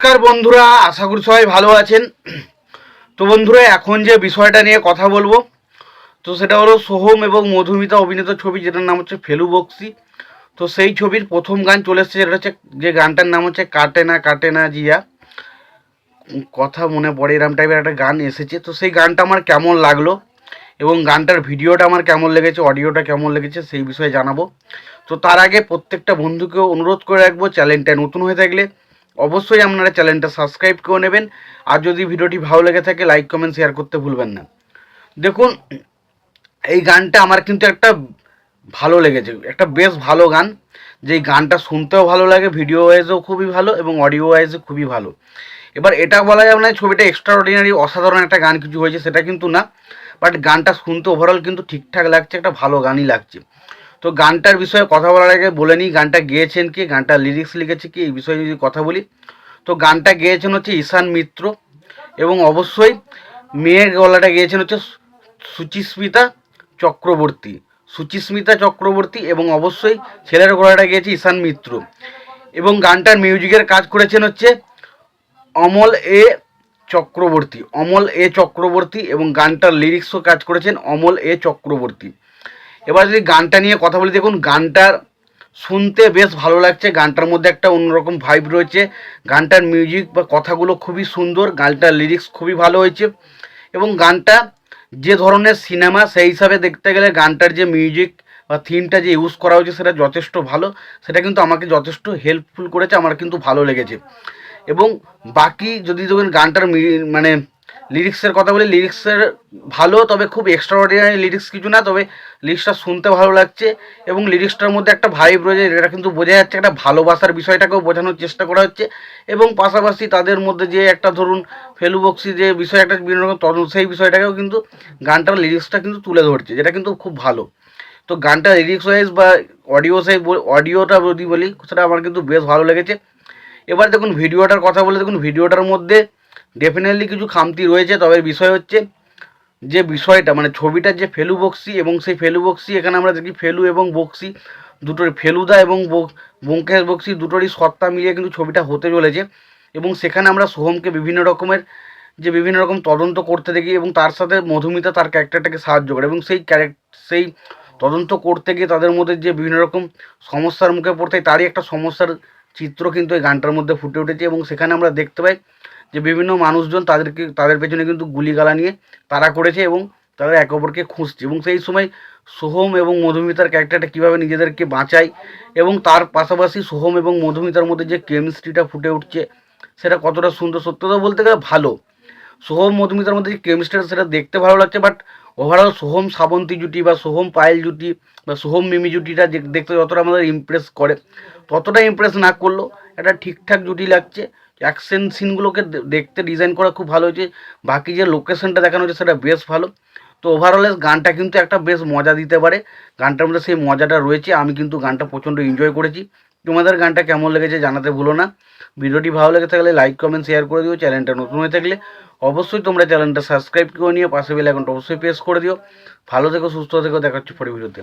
নমস্কার বন্ধুরা, আশা করি সবাই ভালো আছেন। তো বন্ধুরা, এখন যে বিষয়টা নিয়ে কথা বলব, তো সেটা হলো সোহম এবং মধুমিতা অভিনীত ছবি, যেটার নাম হচ্ছে ফেলু বক্সি। তো সেই ছবির প্রথম গান চলে এসেছে, যেটা হচ্ছে যে গানটার নাম হচ্ছে কাটে না কাটে না জিয়া। কথা মনে পড়ে, এরম টাইপের একটা গান এসেছে। তো সেই গানটা আমার কেমন লাগল এবং গানটার ভিডিওটা আমার কেমন লেগেছে, অডিওটা কেমন লেগেছে, সেই বিষয়ে জানাব। তো তার আগে প্রত্যেকটা বন্ধুকে অনুরোধ করে রাখব, চ্যানেলটা নতুন হয়ে থাকলে অবশ্যই আপনারা চ্যানেলটা সাবস্ক্রাইব করে নেবেন। আর যদি ভিডিওটি ভালো লেগে থাকে, লাইক, কমেন্ট, শেয়ার করতে ভুলবেন না। দেখুন, এই গানটা আমার কিন্তু একটা ভালো লেগেছে, একটা বেশ ভালো গান। যেই গানটা শুনতেও ভালো লাগে ভিডিও ওয়াইজও খুবই ভালো এবং অডিও ওয়াইজও খুবই ভালো। এবার এটা বলা যাবে না ছবিটা এক্সট্রা অর্ডিনারি অসাধারণ একটা গান কিছু হয়েছে, সেটা কিন্তু না। বাট গানটা শুনতে ওভারঅল কিন্তু ঠিকঠাক লাগছে, একটা ভালো গানই লাগছে। তো গানটার বিষয়ে কথা বলার আগে বলে নিই, গানটা গেয়েছেন কি? গানটা লিরিক্স লিখেছে কি? এই বিষয়ে যদি কথা বলি। তো গানটা গেয়েছেন হচ্ছে ঈশান মিত্র এবং অবশ্যই মেয়ের গলাটা গেয়েছেন হচ্ছে সুচিস্মিতা চক্রবর্তী। সুচিস্মিতা চক্রবর্তী এবং অবশ্যই ছেলের গলাটা গিয়েছে ঈশান মিত্র। এবং গানটার মিউজিকের কাজ করেছেন হচ্ছে অমল এ চক্রবর্তী। অমল এ চক্রবর্তী এবং গানটার লিরিক্সও কাজ করেছেন অমল এ চক্রবর্তী। এবার যদি গানটা নিয়ে কথা বলি, দেখুন গানটার শুনতে বেশ ভালো লাগছে। গানটার মধ্যে একটা অন্যরকম ভাইব রয়েছে। গানটার মিউজিক বা কথাগুলো খুবই সুন্দর, গানটার লিরিক্স খুবই ভালো হয়েছে। এবং গানটা যে ধরনের সিনেমা সেই হিসাবে দেখতে গেলে গানটার যে মিউজিক বা থিমটা যে ইউজ করা হয়েছে, সেটা যথেষ্ট ভালো। সেটা কিন্তু আমাকে যথেষ্ট হেল্পফুল করেছে, আমার কিন্তু ভালো লেগেছে। এবং বাকি যদি দেখুন গানটার মানে লিরিক্সের কথা বলি লিরিক্সের ভালো, তবে খুব এক্সট্রাঅর্ডিনারি লিরিক্স কিছু না, তবে লিরিক্সটা শুনতে ভালো লাগছে এবং লিরিক্সটার মধ্যে একটা ভাইব রয়েছে এটা কিন্তু বোঝা যাচ্ছে একটা ভালোবাসার বিষয়টাকেও বোঝানোর চেষ্টা করা হচ্ছে এবং পাশাপাশি তাদের মধ্যে যে একটা ধরুন ফেলুবক্সি যে বিষয় একটা বিভিন্ন রকম তদন্ত সেই বিষয়টাকেও কিন্তু গানটার লিরিক্সটা কিন্তু তুলে ধরছে, যেটা কিন্তু খুব ভালো। তো গানটা লিরিক্স ওয়াইজ বা অডিও সাইজ অডিওটা যদি বলি, সেটা আমার কিন্তু বেশ ভালো লেগেছে। এবার দেখুন ভিডিওটার কথা বলে দেখুন, ভিডিওটার মধ্যে ডেফিনেটলি কিছু খামতি রয়েছে। তবে বিষয় হচ্ছে যে বিষয়টা মানে ছবিটার যে ফেলু বক্সি এবং সেই ফেলু বক্সি, এখানে আমরা দেখি ফেলু এবং বক্সি দুটোর ফেলুদা এবং ব্যোমকেশ বক্সি দুটোরই সত্তা মিলিয়ে কিন্তু ছবিটা হতে চলেছে। এবং সেখানে আমরা সোহমকে বিভিন্ন রকমের, যে বিভিন্ন রকম তদন্ত করতে দেখি এবং তার সাথে মধুমিতা তার ক্যারেক্টারটাকে সাহায্য করে এবং সেই ক্যারেক্ট সেই তদন্ত করতে গিয়ে তাদের মধ্যে যে বিভিন্ন রকম সমস্যার মুখে পড়তে তারই একটা সমস্যার চিত্র কিন্তু এই গানটার মধ্যে ফুটে উঠেছে এবং সেখানে আমরা দেখতে পাই যে বিভিন্ন মানুষজন তাদেরকে, তাদের পেছনে কিন্তু গুলিগালা নিয়ে তারা করেছে এবং তারা একে অপরকে খুঁজছে এবং সেই সময় সোহম এবং মধুমিতার ক্যারেক্টারটা কীভাবে নিজেদেরকে বাঁচায় এবং তার পাশাপাশি সোহম এবং মধুমিতার মধ্যে যে কেমিস্ট্রিটা ফুটে উঠছে, সেটা কতটা সুন্দর সত্যতা বলতে গেলে ভালো। সোহম মধুমিতার মধ্যে যে কেমিস্ট্রিটা সেটা দেখতে ভালো লাগছে বাট ওভারঅল সোহম শ্রাবন্তী জুটি বা সোহম পায়েল জুটি বা সোহম মিমি জুটিটা দেখতে যতটা আমাদের ইমপ্রেস করে ততটা ইমপ্রেস না করলেও একটা ঠিকঠাক জুটি লাগছে। অ্যাকশন সিনগুলোকে দেখতে ডিজাইন করা খুব ভালো হয়েছে, বাকি যে লোকেশনটা দেখানো হয়েছে সেটা বেশ ভালো। তো ওভারঅল গানটা কিন্তু একটা বেশ মজা দিতে পারে, গানটার মধ্যে সেই মজাটা রয়েছে, আমি কিন্তু গানটা প্রচণ্ড এনজয় করেছি। তোমাদের গানটা কেমন লেগেছে জানাতে ভুলো না। ভিডিওটি ভালো লেগে থাকলে লাইক কমেন্ট শেয়ার করে দিও, চ্যানেলটা নতুন হয়ে থাকলে অবশ্যই তোমরা চ্যানেলটা সাবস্ক্রাইব করে নিও, পাশে বেল অ্যাকাউন্ট অবশ্যই প্রেস করে দিও। ভালো থেকো, সুস্থ থেকো, দেখা হচ্ছে পরে ভিডিওতে